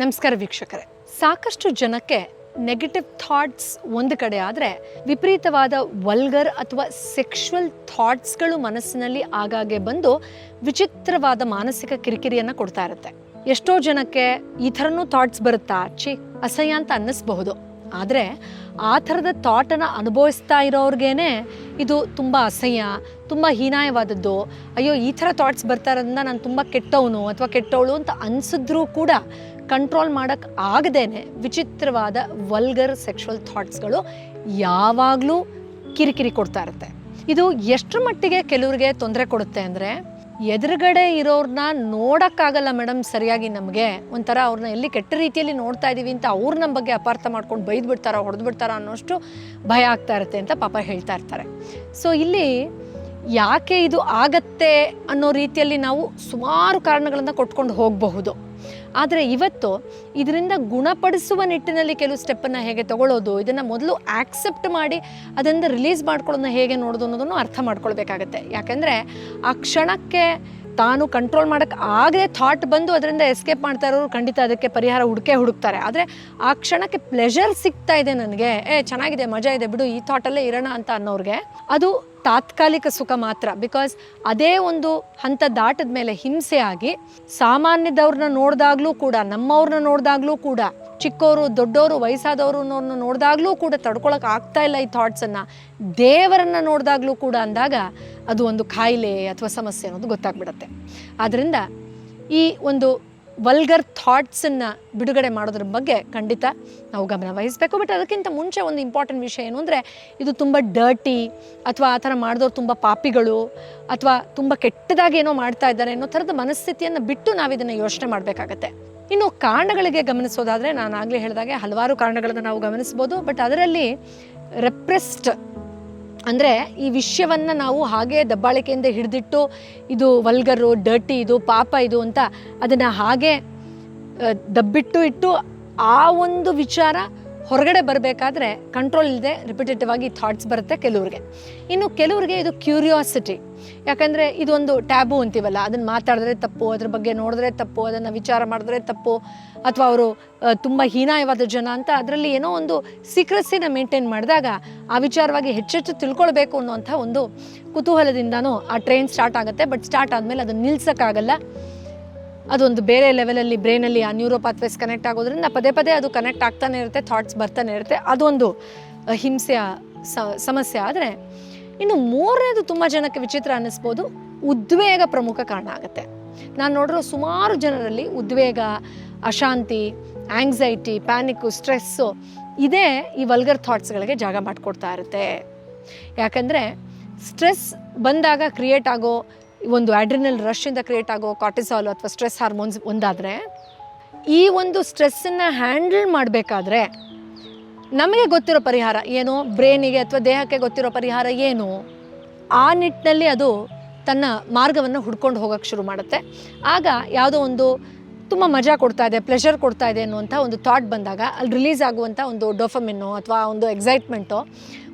ನಮಸ್ಕಾರ ವೀಕ್ಷಕರೇ. ಸಾಕಷ್ಟು ಜನಕ್ಕೆ ನೆಗೆಟಿವ್ ಥಾಟ್ಸ್ ಒಂದು ಕಡೆ ಆದರೆ ವಿಪರೀತವಾದ ವಲ್ಗರ್ ಅಥವಾ ಸೆಕ್ಷುವಲ್ ಥಾಟ್ಸ್ಗಳು ಮನಸ್ಸಿನಲ್ಲಿ ಆಗಾಗ್ಗೆ ಬಂದು ವಿಚಿತ್ರವಾದ ಮಾನಸಿಕ ಕಿರಿಕಿರಿಯನ್ನು ಕೊಡ್ತಾ ಇರುತ್ತೆ. ಎಷ್ಟೋ ಜನಕ್ಕೆ ಈ ಥರನೂ ಥಾಟ್ಸ್ ಬರುತ್ತಾ? ಛೀ, ಅಸಹ್ಯ ಅಂತ ಅನ್ನಿಸ್ಬಹುದು. ಆದರೆ ಆ ಥರದ ಥಾಟನ್ನು ಅನುಭವಿಸ್ತಾ ಇರೋರ್ಗೇನೆ ಇದು ತುಂಬ ಅಸಹ್ಯ, ತುಂಬ ಹೀನಾಯವಾದದ್ದು. ಅಯ್ಯೋ, ಈ ಥರ ಥಾಟ್ಸ್ ಬರ್ತಾ ಇರೋದ್ರಿಂದ ನಾನು ತುಂಬ ಕೆಟ್ಟವನು ಅಥವಾ ಕೆಟ್ಟವಳು ಅಂತ ಅನಿಸಿದ್ರೂ ಕೂಡ ಕಂಟ್ರೋಲ್ ಮಾಡೋಕ್ಕೆ ಆಗದೇನೆ ವಿಚಿತ್ರವಾದ ವಲ್ಗರ್ ಸೆಕ್ಷುವಲ್ ಥಾಟ್ಸ್ಗಳು ಯಾವಾಗಲೂ ಕಿರಿಕಿರಿ ಕೊಡ್ತಾ ಇರುತ್ತೆ. ಇದು ಎಷ್ಟರ ಮಟ್ಟಿಗೆ ಕೆಲವ್ರಿಗೆ ತೊಂದರೆ ಕೊಡುತ್ತೆ ಅಂದರೆ, ಎದುರುಗಡೆ ಇರೋರನ್ನ ನೋಡೋಕ್ಕಾಗಲ್ಲ ಮೇಡಮ್ ಸರಿಯಾಗಿ ನಮಗೆ. ಒಂಥರ ಅವ್ರನ್ನ ಎಲ್ಲಿ ಕೆಟ್ಟ ರೀತಿಯಲ್ಲಿ ನೋಡ್ತಾ ಇದ್ದೀವಿ ಅಂತ ಅವ್ರು ನಮ್ಮ ಬಗ್ಗೆ ಅಪಾರ್ಥ ಮಾಡ್ಕೊಂಡು ಬೈದು ಬಿಡ್ತಾರೋ ಹೊಡೆದು ಅನ್ನೋಷ್ಟು ಭಯ ಆಗ್ತಾ ಇರುತ್ತೆ ಅಂತ ಪಾಪ ಹೇಳ್ತಾ ಇರ್ತಾರೆ. ಸೊ ಇಲ್ಲಿ ಯಾಕೆ ಇದು ಆಗತ್ತೆ ಅನ್ನೋ ರೀತಿಯಲ್ಲಿ ನಾವು ಸುಮಾರು ಕಾರಣಗಳನ್ನು ಕೊಟ್ಕೊಂಡು ಹೋಗಬಹುದು. ಆದರೆ ಇವತ್ತು ಇದರಿಂದ ಗುಣಪಡಿಸುವ ನಿಟ್ಟಿನಲ್ಲಿ ಕೆಲವು ಸ್ಟೆಪ್ಪನ್ನು ಹೇಗೆ ತಗೊಳ್ಳೋದು, ಇದನ್ನು ಮೊದಲು ಆಕ್ಸೆಪ್ಟ್ ಮಾಡಿ ಅದರಿಂದ ರಿಲೀಸ್ ಮಾಡ್ಕೊಳ್ಳೋದನ್ನ ಹೇಗೆ ನೋಡೋದು ಅನ್ನೋದನ್ನು ಅರ್ಥ ಮಾಡ್ಕೊಳ್ಬೇಕಾಗತ್ತೆ. ಯಾಕೆಂದರೆ ಆ ಕ್ಷಣಕ್ಕೆ ತಾನು ಕಂಟ್ರೋಲ್ ಮಾಡೋಕ್ಕೆ ಆಗದೆ ಥಾಟ್ ಬಂದು ಅದರಿಂದ ಎಸ್ಕೇಪ್ ಮಾಡ್ತಾ ಇರೋರು ಖಂಡಿತ ಅದಕ್ಕೆ ಪರಿಹಾರ ಹುಡುಕೆ ಹುಡುಕ್ತಾರೆ. ಆದರೆ ಆ ಕ್ಷಣಕ್ಕೆ ಪ್ಲೆಷರ್ ಸಿಗ್ತಾ ಇದೆ ನನಗೆ. ಏ, ಚೆನ್ನಾಗಿದೆ, ಮಜಾ ಇದೆ, ಬಿಡು, ಈ ಥಾಟಲ್ಲೇ ಇರೋಣ ಅಂತ ಅನ್ನೋರಿಗೆ ಅದು ತಾತ್ಕಾಲಿಕ ಸುಖ ಮಾತ್ರ. ಬಿಕಾಸ್ ಅದೇ ಒಂದು ಹಂತ ದಾಟದ ಮೇಲೆ ಹಿಂಸೆ ಆಗಿ ಸಾಮಾನ್ಯದವ್ರನ್ನ ನೋಡಿದಾಗಲೂ ಕೂಡ ನಮ್ಮವ್ರನ್ನ ನೋಡಿದಾಗಲೂ ಕೂಡ ಚಿಕ್ಕವರು ದೊಡ್ಡವರು ವಯಸ್ಸಾದವರು ಅನ್ನೋರನ್ನ ನೋಡಿದಾಗಲೂ ಕೂಡ ತಡ್ಕೊಳಕ್ಕೆ ಆಗ್ತಾ ಇಲ್ಲ ಈ ಥಾಟ್ಸನ್ನು ದೇವರನ್ನು ನೋಡಿದಾಗಲೂ ಕೂಡ ಅಂದಾಗ ಅದು ಒಂದು ಕಾಯಿಲೆ ಅಥವಾ ಸಮಸ್ಯೆ ಅನ್ನೋದು ಗೊತ್ತಾಗ್ಬಿಡತ್ತೆ. ಆದ್ದರಿಂದ ಈ ಒಂದು ವಲ್ಗರ್ ಥಾಟ್ಸನ್ನು ಬಿಡುಗಡೆ ಮಾಡೋದ್ರ ಬಗ್ಗೆ ಖಂಡಿತ ನಾವು ಗಮನ ವಹಿಸಬೇಕು. ಬಟ್ ಅದಕ್ಕಿಂತ ಮುಂಚೆ ಒಂದು ಇಂಪಾರ್ಟೆಂಟ್ ವಿಷಯ ಏನು ಅಂದರೆ, ಇದು ತುಂಬ ಡರ್ಟಿ ಅಥವಾ ಆ ಥರ ಮಾಡಿದವ್ರು ತುಂಬ ಪಾಪಿಗಳು ಅಥವಾ ತುಂಬ ಕೆಟ್ಟದಾಗಿ ಏನೋ ಮಾಡ್ತಾ ಇದ್ದಾರೆ ಅನ್ನೋ ಥರದ ಮನಸ್ಥಿತಿಯನ್ನು ಬಿಟ್ಟು ನಾವು ಇದನ್ನು ಯೋಚನೆ ಮಾಡಬೇಕಾಗತ್ತೆ. ಇನ್ನು ಕಾರಣಗಳಿಗೆ ಗಮನಿಸೋದಾದರೆ ನಾನು ಆಗಲೇ ಹೇಳಿದಾಗೆ ಹಲವಾರು ಕಾರಣಗಳನ್ನು ನಾವು ಗಮನಿಸ್ಬೋದು. ಬಟ್ ಅದರಲ್ಲಿ ರೆಪ್ರೆಸ್ಡ್ ಅಂದರೆ ಈ ವಿಷಯವನ್ನು ನಾವು ಹಾಗೆ ದಬ್ಬಾಳಿಕೆಯಿಂದ ಹಿಡಿದಿಟ್ಟು ಇದು ವಲ್ಗರು ಡರ್ಟಿ ಇದು, ಪಾಪ ಇದು ಅಂತ ಅದನ್ನು ಹಾಗೆ ದಬ್ಬಿಟ್ಟು ಇಟ್ಟು ಆ ಒಂದು ವಿಚಾರ ಹೊರಗಡೆ ಬರಬೇಕಾದ್ರೆ ಕಂಟ್ರೋಲ್ ಇಲ್ಲದೆ ರಿಪಿಟೇಟಿವ್ ಆಗಿ ಥಾಟ್ಸ್ ಬರುತ್ತೆ ಕೆಲವ್ರಿಗೆ. ಇನ್ನು ಕೆಲವ್ರಿಗೆ ಇದು ಕ್ಯೂರಿಯಾಸಿಟಿ ಯಾಕಂದರೆ ಇದೊಂದು ಟ್ಯಾಬು ಅಂತೀವಲ್ಲ ಅದನ್ನು ಮಾತಾಡಿದ್ರೆ ತಪ್ಪು, ಅದ್ರ ಬಗ್ಗೆ ನೋಡಿದ್ರೆ ತಪ್ಪು, ಅದನ್ನು ವಿಚಾರ ಮಾಡಿದ್ರೆ ತಪ್ಪು, ಅಥವಾ ಅವರು ತುಂಬ ಹೀನಾಯವಾದ ಜನ ಅಂತ ಅದರಲ್ಲಿ ಏನೋ ಒಂದು ಸೀಕ್ರೆಸಿನ ಮೇಂಟೈನ್ ಮಾಡಿದಾಗ ಆ ವಿಚಾರವಾಗಿ ಹೆಚ್ಚೆಚ್ಚು ತಿಳ್ಕೊಳ್ಬೇಕು ಅನ್ನುವಂಥ ಒಂದು ಕುತೂಹಲದಿಂದನೂ ಆ ಟ್ರೈನ್ ಸ್ಟಾರ್ಟ್ ಆಗುತ್ತೆ ಬಟ್ ಸ್ಟಾರ್ಟ್ ಆದಮೇಲೆ ಅದನ್ನು ನಿಲ್ಸೋಕ್ಕಾಗಲ್ಲ. ಅದೊಂದು ಬೇರೆ ಲೆವೆಲಲ್ಲಿ ಬ್ರೈನಲ್ಲಿ ಆ ನ್ಯೂರೋ ಪಾತ್ವೇಸ್ ಕನೆಕ್ಟ್ ಆಗೋದ್ರಿಂದ ಪದೇ ಪದೇ ಅದು ಕನೆಕ್ಟ್ ಆಗ್ತಾನೆ ಇರುತ್ತೆ ಥಾಟ್ಸ್ ಬರ್ತಾನೆ ಇರುತ್ತೆ. ಅದೊಂದು ಹಿಂಸೆಯ ಸಮಸ್ಯೆ ಆದರೆ ಇನ್ನು ಮೂರನೇದು ತುಂಬ ಜನಕ್ಕೆ ವಿಚಿತ್ರ ಅನ್ನಿಸ್ಬೋದು, ಉದ್ವೇಗ ಪ್ರಮುಖ ಕಾರಣ ಆಗುತ್ತೆ. ನಾನು ನೋಡಿರೋ ಸುಮಾರು ಜನರಲ್ಲಿ ಉದ್ವೇಗ, ಅಶಾಂತಿ ಆಂಗ್ಸೈಟಿ ಪ್ಯಾನಿಕ್ಕು ಸ್ಟ್ರೆಸ್ಸು ಇದೇ ಈ ವಲ್ಗರ್ ಥಾಟ್ಸ್ಗಳಿಗೆ ಜಾಗ ಮಾಡಿಕೊಡ್ತಾ ಇರುತ್ತೆ. ಯಾಕಂದರೆ ಸ್ಟ್ರೆಸ್ ಬಂದಾಗ ಕ್ರಿಯೇಟ್ ಆಗೋ ಒಂದು ಆಡ್ರಿನಲ್ ರಶ್ಶಿಂದ ಕ್ರಿಯೇಟ್ ಆಗೋ ಕಾರ್ಟಿಸಾಲ್ ಅಥವಾ ಸ್ಟ್ರೆಸ್ ಹಾರ್ಮೋನ್ಸ್ ಒಂದಾದರೆ, ಈ ಒಂದು ಸ್ಟ್ರೆಸ್ಸನ್ನು ಹ್ಯಾಂಡಲ್ ಮಾಡಬೇಕಾದ್ರೆ ನಮಗೆ ಗೊತ್ತಿರೋ ಪರಿಹಾರ ಏನು? ಬ್ರೈನಿಗೆ ಅಥವಾ ದೇಹಕ್ಕೆ ಗೊತ್ತಿರೋ ಪರಿಹಾರ ಏನು? ಆ ನಿಟ್ಟಿನಲ್ಲಿ ಅದು ತನ್ನ ಮಾರ್ಗವನ್ನು ಹುಡ್ಕೊಂಡು ಹೋಗೋಕ್ಕೆ ಶುರು ಮಾಡುತ್ತೆ. ಆಗ ಯಾವುದೋ ಒಂದು ತುಂಬ ಮಜಾ ಕೊಡ್ತಾ ಇದೆ ಪ್ಲೆಷರ್ ಕೊಡ್ತಾ ಇದೆ ಅನ್ನುವಂಥ ಒಂದು ಥಾಟ್ ಬಂದಾಗ, ಅಲ್ಲಿ ರಿಲೀಸ್ ಆಗುವಂಥ ಒಂದು ಡೊಫಮಿನ್ನು ಅಥವಾ ಒಂದು ಎಕ್ಸೈಟ್ಮೆಂಟು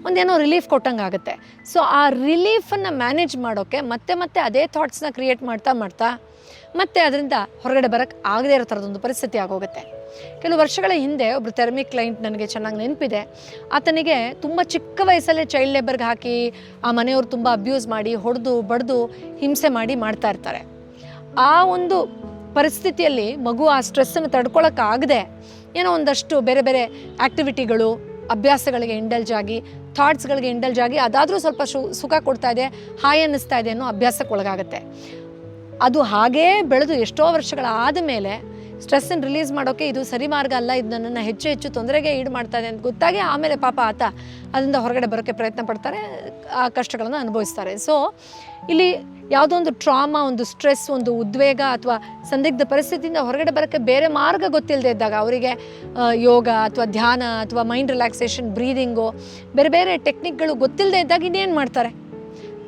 ಒಂದೇನೋ ರಿಲೀಫ್ ಕೊಟ್ಟಂಗೆ ಆಗುತ್ತೆ. ಸೊ ಆ ರಿಲೀಫನ್ನು ಮ್ಯಾನೇಜ್ ಮಾಡೋಕ್ಕೆ ಮತ್ತೆ ಮತ್ತೆ ಅದೇ ಥಾಟ್ಸ್ನ ಕ್ರಿಯೇಟ್ ಮಾಡ್ತಾ ಮಾಡ್ತಾ ಮತ್ತೆ ಅದರಿಂದ ಹೊರಗಡೆ ಬರೋಕ್ಕೆ ಆಗದೇ ಇರೋ ಥರದೊಂದು ಪರಿಸ್ಥಿತಿ ಆಗೋಗುತ್ತೆ. ಕೆಲವು ವರ್ಷಗಳ ಹಿಂದೆ ಒಬ್ಬರು ಥೆರಮಿ ಕ್ಲೈಂಟ್ ನನಗೆ ಚೆನ್ನಾಗಿ ನೆನಪಿದೆ. ಆತನಿಗೆ ತುಂಬ ಚಿಕ್ಕ ವಯಸ್ಸಲ್ಲೇ ಚೈಲ್ಡ್ ಲೇಬರ್ಗೆ ಹಾಕಿ, ಆ ಮನೆಯವರು ತುಂಬ ಅಬ್ಯೂಸ್ ಮಾಡಿ, ಹೊಡೆದು, ಬಡ್ದು ಹಿಂಸೆ ಮಾಡಿ ಮಾಡ್ತಾ ಇರ್ತಾರೆ. ಆ ಒಂದು ಪರಿಸ್ಥಿತಿಯಲ್ಲಿ ಮಗು ಆ ಸ್ಟ್ರೆಸ್ಸನ್ನು ತಡ್ಕೊಳ್ಳೋಕ್ಕಾಗದೆ ಏನೋ ಒಂದಷ್ಟು ಬೇರೆ ಬೇರೆ ಆ್ಯಕ್ಟಿವಿಟಿಗಳು ಅಭ್ಯಾಸಗಳಿಗೆ ಇಂಡಲ್ಜ್ ಆಗಿ ಥಾಟ್ಸ್ಗಳಿಗೆ ಇಂಡಲ್ಜ್ ಆಗಿ ಅದಾದರೂ ಸ್ವಲ್ಪ ಶು ಸುಖ ಕೊಡ್ತಾ ಇದೆ, ಹಾಯ್ ಅನ್ನಿಸ್ತಾ ಇದೆ ಅನ್ನೋ ಅಭ್ಯಾಸಕ್ಕೆ ಒಳಗಾಗುತ್ತೆ. ಅದು ಹಾಗೇ ಬೆಳೆದು ಎಷ್ಟೋ ವರ್ಷಗಳಾದ ಮೇಲೆ ಸ್ಟ್ರೆಸ್ಸನ್ನು ರಿಲೀಸ್ ಮಾಡೋಕ್ಕೆ ಇದು ಸರಿ ಮಾರ್ಗ ಅಲ್ಲ, ಇದು ನನ್ನನ್ನು ಹೆಚ್ಚು ಹೆಚ್ಚು ತೊಂದರೆಗೆ ಈಡು ಮಾಡ್ತಾ ಇದೆ ಅಂತ ಗೊತ್ತಾಗಿ ಆಮೇಲೆ ಪಾಪ ಆತ ಅದರಿಂದ ಹೊರಗಡೆ ಬರೋಕ್ಕೆ ಪ್ರಯತ್ನ ಪಡ್ತಾರೆ, ಆ ಕಷ್ಟಗಳನ್ನು ಅನುಭವಿಸ್ತಾರೆ. ಸೊ ಇಲ್ಲಿ ಯಾವುದೋ ಒಂದು ಟ್ರಾಮಾ ಒಂದು ಸ್ಟ್ರೆಸ್ ಒಂದು ಉದ್ವೇಗ ಅಥವಾ ಸಂದಿಗ್ಧ ಪರಿಸ್ಥಿತಿಯಿಂದ ಹೊರಗಡೆ ಬರೋಕ್ಕೆ ಬೇರೆ ಮಾರ್ಗ ಗೊತ್ತಿಲ್ಲದೆ ಇದ್ದಾಗ ಅವರಿಗೆ ಯೋಗ ಅಥವಾ ಧ್ಯಾನ ಅಥವಾ ಮೈಂಡ್ ರಿಲ್ಯಾಕ್ಸೇಷನ್ ಬ್ರೀದಿಂಗು ಬೇರೆ ಬೇರೆ ಟೆಕ್ನಿಕ್ಗಳು ಗೊತ್ತಿಲ್ಲದೆ ಇದ್ದಾಗ ಇನ್ನೇನು ಮಾಡ್ತಾರೆ?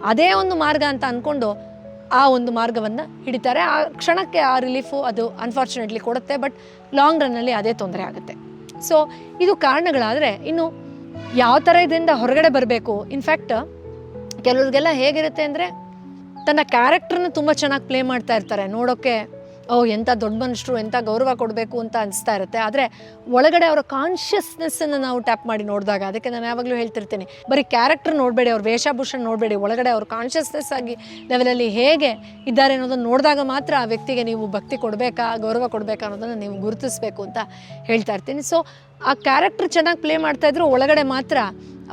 ಅದೇ ಒಂದು ಮಾರ್ಗ ಅಂತ ಅಂದ್ಕೊಂಡು ಆ ಒಂದು ಮಾರ್ಗವನ್ನು ಹಿಡಿತಾರೆ. ಆ ಕ್ಷಣಕ್ಕೆ ಆ ರಿಲೀಫು ಅದು ಅನ್ಫಾರ್ಚುನೇಟ್ಲಿ ಕೊಡುತ್ತೆ ಬಟ್ ಲಾಂಗ್ ರನ್ನಲ್ಲಿ ಅದೇ ತೊಂದರೆ ಆಗುತ್ತೆ. ಸೊ ಇದು ಕಾರಣಗಳಾದರೆ ಇನ್ನು ಯಾವ ಥರ ಇದರಿಂದ ಹೊರಗಡೆ ಬರಬೇಕು? ಇನ್ಫ್ಯಾಕ್ಟ್ ಕೆಲವ್ರಿಗೆಲ್ಲ ಹೇಗಿರುತ್ತೆ ಅಂದರೆ ತನ್ನ ಕ್ಯಾರೆಕ್ಟರ್ನ ತುಂಬ ಚೆನ್ನಾಗಿ ಪ್ಲೇ ಮಾಡ್ತಾ ಇರ್ತಾರೆ. ನೋಡೋಕ್ಕೆ ಓ ಎಂಥ ದೊಡ್ಡ ಮನುಷ್ಯರು ಎಂಥ ಗೌರವ ಕೊಡಬೇಕು ಅಂತ ಅನಿಸ್ತಾ ಇರುತ್ತೆ. ಆದರೆ ಒಳಗಡೆ ಅವರ ಕಾನ್ಷಿಯಸ್ನೆಸ್ಸನ್ನು ನಾವು ಟ್ಯಾಪ್ ಮಾಡಿ ನೋಡಿದಾಗ, ಅದಕ್ಕೆ ನಾನು ಯಾವಾಗಲೂ ಹೇಳ್ತಿರ್ತೀನಿ, ಬರೀ ಕ್ಯಾರೆಕ್ಟರ್ ನೋಡಬೇಡಿ, ಅವ್ರ ವೇಷಭೂಷಣ ನೋಡಬೇಡಿ. ಒಳಗಡೆ ಅವ್ರ ಕಾನ್ಷಿಯಸ್ನೆಸ್ ಆಗಿ ಲೆವೆಲಲ್ಲಿ ಹೇಗೆ ಇದ್ದಾರೆ ಅನ್ನೋದನ್ನು ನೋಡಿದಾಗ ಮಾತ್ರ ಆ ವ್ಯಕ್ತಿಗೆ ನೀವು ಭಕ್ತಿ ಕೊಡಬೇಕಾ, ಗೌರವ ಕೊಡಬೇಕಾ ಅನ್ನೋದನ್ನು ನೀವು ಗುರುತಿಸಬೇಕು ಅಂತ ಹೇಳ್ತಾ ಇರ್ತೀನಿ. ಸೊ ಆ ಕ್ಯಾರೆಕ್ಟರ್ ಚೆನ್ನಾಗಿ ಪ್ಲೇ ಮಾಡ್ತಾ ಇದ್ರು, ಒಳಗಡೆ ಮಾತ್ರ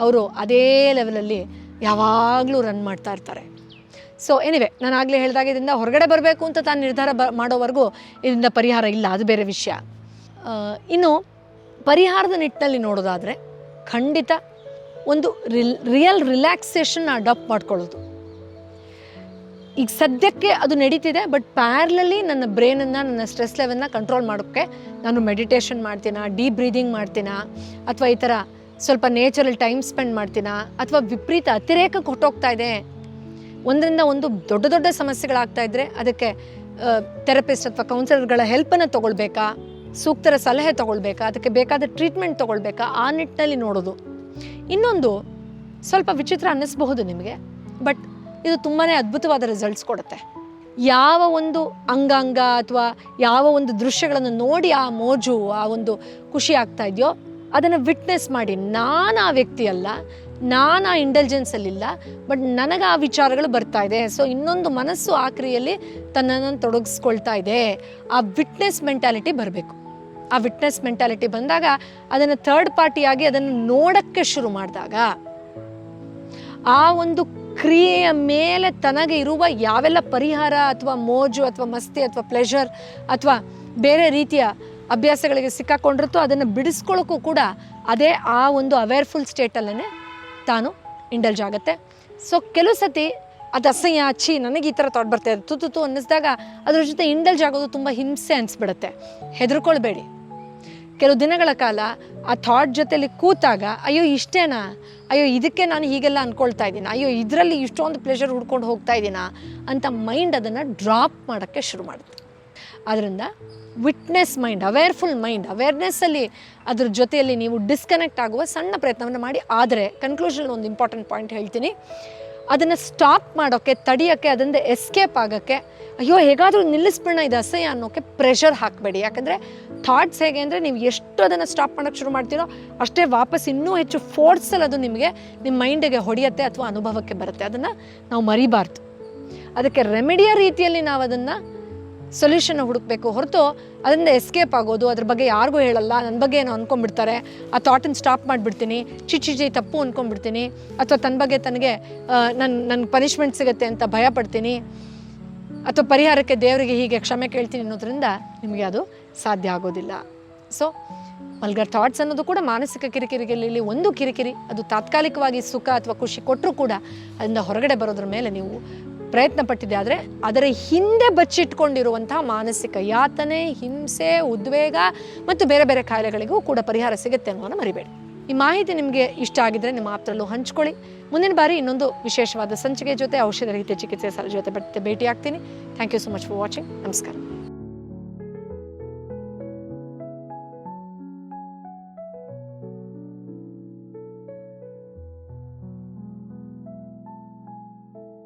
ಅವರು ಅದೇ ಲೆವೆಲಲ್ಲಿ ಯಾವಾಗಲೂ ರನ್ ಮಾಡ್ತಾ ಇರ್ತಾರೆ. ಸೊ ಎನಿವೆ ನಾನು ಆಗಲೇ ಹೇಳಿದಾಗ ಇದರಿಂದ ಹೊರಗಡೆ ಬರಬೇಕು ಅಂತ ತಾನು ನಿರ್ಧಾರ ಬ ಮಾಡೋವರೆಗೂ ಇದರಿಂದ ಪರಿಹಾರ ಇಲ್ಲ, ಅದು ಬೇರೆ ವಿಷಯ. ಇನ್ನು ಪರಿಹಾರದ ನಿಟ್ಟಿನಲ್ಲಿ ನೋಡೋದಾದರೆ ಖಂಡಿತ ಒಂದು ರಿಲ್ ರಿಯಲ್ ರಿಲ್ಯಾಕ್ಸೇಷನ್ ಅಡಾಪ್ಟ್ ಮಾಡ್ಕೊಳ್ಳೋದು. ಈಗ ಸದ್ಯಕ್ಕೆ ಅದು ನಡೀತಿದೆ ಬಟ್ ಪ್ಯಾರ್ಲಲ್ಲಿ ನನ್ನ ಬ್ರೈನನ್ನು ನನ್ನ ಸ್ಟ್ರೆಸ್ ಲೆವೆಲ್ನ ಕಂಟ್ರೋಲ್ ಮಾಡೋಕ್ಕೆ ನಾನು ಮೆಡಿಟೇಷನ್ ಮಾಡ್ತೀನ ಡೀಪ್ ಬ್ರೀದಿಂಗ್ ಮಾಡ್ತೀನ, ಅಥವಾ ಈ ಥರ ಸ್ವಲ್ಪ ನೇಚರಲ್ಲಿ ಟೈಮ್ ಸ್ಪೆಂಡ್ ಮಾಡ್ತೀನ, ಅಥವಾ ವಿಪರೀತ ಅತಿರೇಕಕ್ಕೆ ಹೊಟ್ಟೋಗ್ತಾ ಇದೆ ಒಂದರಿಂದ ಒಂದು ದೊಡ್ಡ ದೊಡ್ಡ ಸಮಸ್ಯೆಗಳಾಗ್ತಾ ಇದ್ದರೆ ಅದಕ್ಕೆ ಥೆರಪಿಸ್ಟ್ ಅಥವಾ ಕೌನ್ಸಿಲರ್ಗಳ ಹೆಲ್ಪನ್ನು ತೊಗೊಳ್ಬೇಕಾ? ಸೂಕ್ತರ ಸಲಹೆ ತೊಗೊಳ್ಬೇಕಾ? ಅದಕ್ಕೆ ಬೇಕಾದ ಟ್ರೀಟ್ಮೆಂಟ್ ತೊಗೊಳ್ಬೇಕಾ? ಆ ನಿಟ್ಟಿನಲ್ಲಿ ನೋಡೋದು. ಇನ್ನೊಂದು, ಸ್ವಲ್ಪ ವಿಚಿತ್ರ ಅನ್ನಿಸ್ಬಹುದು ನಿಮಗೆ ಬಟ್ ಇದು ತುಂಬಾ ಅದ್ಭುತವಾದ ರಿಸಲ್ಟ್ಸ್ ಕೊಡುತ್ತೆ. ಯಾವ ಒಂದು ಅಂಗಾಂಗ ಅಥವಾ ಯಾವ ಒಂದು ದೃಶ್ಯಗಳನ್ನು ನೋಡಿ ಆ ಮೋಜು, ಆ ಒಂದು ಖುಷಿ ಆಗ್ತಾ ಇದೆಯೋ, ಅದನ್ನು ವಿಟ್ನೆಸ್ ಮಾಡಿ. ನಾನು ಆ ವ್ಯಕ್ತಿ ಅಲ್ಲ ನಾನು ಆ ಇಂಟೆಲಿಜೆನ್ಸಲ್ಲಿಲ್ಲ ಬಟ್ ನನಗೆ ಆ ವಿಚಾರಗಳು ಬರ್ತಾ ಇದೆ. ಸೊ ಇನ್ನೊಂದು ಮನಸ್ಸು ಆ ಕ್ರಿಯೆಯಲ್ಲಿ ತನ್ನನ್ನು ತೊಡಗಿಸ್ಕೊಳ್ತಾ ಇದೆ. ಆ ವಿಟ್ನೆಸ್ ಮೆಂಟಾಲಿಟಿ ಬರಬೇಕು. ಆ ವಿಟ್ನೆಸ್ ಮೆಂಟಾಲಿಟಿ ಬಂದಾಗ ಅದನ್ನು ಥರ್ಡ್ ಪಾರ್ಟಿಯಾಗಿ ಅದನ್ನು ನೋಡೋಕ್ಕೆ ಶುರು ಮಾಡಿದಾಗ ಆ ಒಂದು ಕ್ರಿಯೆಯ ಮೇಲೆ ತನಗೆ ಇರುವ ಯಾವೆಲ್ಲ ಪರಿಹಾರ ಅಥವಾ ಮೋಜು ಅಥವಾ ಮಸ್ತಿ ಅಥವಾ ಪ್ಲೆಷರ್ ಅಥವಾ ಬೇರೆ ರೀತಿಯ ಅಭ್ಯಾಸಗಳಿಗೆ ಸಿಕ್ಕಾಕೊಂಡಿರುತ್ತೋ ಅದನ್ನು ಬಿಡಿಸ್ಕೊಳ್ಳೋಕ್ಕೂ ಕೂಡ ಅದೇ ಆ ಒಂದು ಅವೇರ್ಫುಲ್ ಸ್ಟೇಟಲ್ಲೇ ತಾನು ಇಂಡಲ್ಜ್ ಆಗುತ್ತೆ. ಸೊ ಕೆಲವು ಸತಿ ಅದು ಅಸಹ್ಯ ಅಚ್ಚಿ ನನಗೆ ಈ ಥರ ಥಾಟ್ ಬರ್ತಾ ಇದೆ ತುತ್ತು ತು ಅನ್ನಿಸಿದಾಗ ಅದ್ರ ಜೊತೆ ಇಂಡಲ್ಜ್ ಆಗೋದು ತುಂಬ ಹಿಂಸೆ ಅನಿಸ್ಬಿಡುತ್ತೆ. ಹೆದರ್ಕೊಳ್ಬೇಡಿ. ಕೆಲವು ದಿನಗಳ ಕಾಲ ಆ ಥಾಟ್ ಜೊತೆಲಿ ಕೂತಾಗ, ಅಯ್ಯೋ, ಇಷ್ಟೇನಾ? ಅಯ್ಯೋ, ಇದಕ್ಕೆ ನಾನು ಹೀಗೆಲ್ಲ ಅಂದ್ಕೊಳ್ತಾ ಇದ್ದೀನಿ? ಅಯ್ಯೋ, ಇದರಲ್ಲಿ ಇಷ್ಟೊಂದು ಪ್ಲೆಷರ್ ಹುಡ್ಕೊಂಡು ಹೋಗ್ತಾ ಇದ್ದೀನಾ? ಅಂತ ಮೈಂಡ್ ಅದನ್ನು ಡ್ರಾಪ್ ಮಾಡೋಕ್ಕೆ ಶುರು ಮಾಡುತ್ತೆ ಆದ್ದರಿಂದ ವಿಟ್ನೆಸ್ ಮೈಂಡ್ ಅವೇರ್ಫುಲ್ ಮೈಂಡ್ ಅವೇರ್ನೆಸ್ಸಲ್ಲಿ ಅದ್ರ ಜೊತೆಯಲ್ಲಿ ನೀವು ಡಿಸ್ಕನೆಕ್ಟ್ ಆಗುವ ಸಣ್ಣ ಪ್ರಯತ್ನವನ್ನು ಮಾಡಿ. ಆದರೆ ಕನ್ಕ್ಲೂಷನ್ ಒಂದು ಇಂಪಾರ್ಟೆಂಟ್ ಪಾಯಿಂಟ್ ಹೇಳ್ತೀನಿ. ಅದನ್ನು ಸ್ಟಾಪ್ ಮಾಡೋಕ್ಕೆ ತಡಿಯೋಕ್ಕೆ ಅದರಿಂದ ಎಸ್ಕೇಪ್ ಆಗೋಕ್ಕೆ, ಅಯ್ಯೋ, ಹೇಗಾದರೂ ನಿಲ್ಲಿಸ್ಬಿಡೋಣ ಇದು ಅಸಹ್ಯ ಅನ್ನೋಕ್ಕೆ ಪ್ರೆಷರ್ ಹಾಕಬೇಡಿ. ಯಾಕಂದರೆ ಥಾಟ್ಸ್ ಹೇಗೆ ಅಂದರೆ ನೀವು ಎಷ್ಟು ಅದನ್ನು ಸ್ಟಾಪ್ ಮಾಡೋಕ್ಕೆ ಶುರು ಮಾಡ್ತೀರೋ ಅಷ್ಟೇ ವಾಪಸ್ ಇನ್ನೂ ಹೆಚ್ಚು ಫೋರ್ಸಲ್ಲಿ ಅದು ನಿಮಗೆ ನಿಮ್ಮ ಮೈಂಡಿಗೆ ಹೊಡೆಯುತ್ತೆ ಅಥವಾ ಅನುಭವಕ್ಕೆ ಬರುತ್ತೆ. ಅದನ್ನು ನಾವು ಮರಿಬಾರ್ದು. ಅದಕ್ಕೆ ರೆಮಿಡಿಯ ರೀತಿಯಲ್ಲಿ ನಾವು ಅದನ್ನು ಸೊಲ್ಯೂಷನ್ ಹುಡುಕ್ಬೇಕು ಹೊರತು ಅದರಿಂದ ಎಸ್ಕೇಪ್ ಆಗೋದು, ಅದ್ರ ಬಗ್ಗೆ ಯಾರಿಗೂ ಹೇಳಲ್ಲ. ನನ್ನ ಬಗ್ಗೆ ಏನೋ ಅಂದ್ಕೊಂಡ್ಬಿಡ್ತಾರೆ ಆ ಥಾಟನ್ನು ಸ್ಟಾಪ್ ಮಾಡಿಬಿಡ್ತೀನಿ. ಚಿಚಿಜಿ ತಪ್ಪು ಅಂದ್ಕೊಂಡ್ಬಿಡ್ತೀನಿ ಅಥವಾ ತನ್ನ ಬಗ್ಗೆ ತನಗೆ ನನ್ನ ನನ್ನ ಪನಿಷ್ಮೆಂಟ್ ಸಿಗುತ್ತೆ ಅಂತ ಭಯ ಪಡ್ತೀನಿ. ಅಥವಾ ಪರಿಹಾರಕ್ಕೆ ದೇವರಿಗೆ ಹೀಗೆ ಕ್ಷಮೆ ಕೇಳ್ತೀನಿ ಅನ್ನೋದ್ರಿಂದ ನಿಮಗೆ ಅದು ಸಾಧ್ಯ ಆಗೋದಿಲ್ಲ. ಸೊ ಮಲ್ಗರ್ ಥಾಟ್ಸ್ ಅನ್ನೋದು ಕೂಡ ಮಾನಸಿಕ ಕಿರಿಕಿರಿಗಳಲ್ಲಿ ಒಂದು ಕಿರಿಕಿರಿ. ಅದು ತಾತ್ಕಾಲಿಕವಾಗಿ ಸುಖ ಅಥವಾ ಖುಷಿ ಕೊಟ್ಟರೂ ಕೂಡ ಅದರಿಂದ ಹೊರಗಡೆ ಬರೋದ್ರ ಮೇಲೆ ನೀವು ಪ್ರಯತ್ನ ಪಟ್ಟಿದೆ ಆದರೆ ಅದರ ಹಿಂದೆ ಬಚ್ಚಿಟ್ಕೊಂಡಿರುವಂತಹ ಮಾನಸಿಕ ಯಾತನೆ, ಹಿಂಸೆ, ಉದ್ವೇಗ ಮತ್ತು ಬೇರೆ ಬೇರೆ ಕಾಯಿಲೆಗಳಿಗೂ ಕೂಡ ಪರಿಹಾರ ಸಿಗುತ್ತೆ ಅನ್ನೋದನ್ನು ಮರಿಬೇಡಿ. ಈ ಮಾಹಿತಿ ನಿಮಗೆ ಇಷ್ಟ ಆಗಿದ್ರೆ ನಿಮ್ಮ ಆಪ್ತರಲ್ಲೂ ಹಂಚ್ಕೊಳ್ಳಿ. ಮುಂದಿನ ಬಾರಿ ಇನ್ನೊಂದು ವಿಶೇಷವಾದ ಸಂಚಿಕೆ ಜೊತೆ ಔಷಧ ರಹಿತ ಚಿಕಿತ್ಸೆ ಜೊತೆ ಭೇಟಿಯಾಗ್ತೀನಿ. Thank you so much for watching ನಮಸ್ಕಾರ.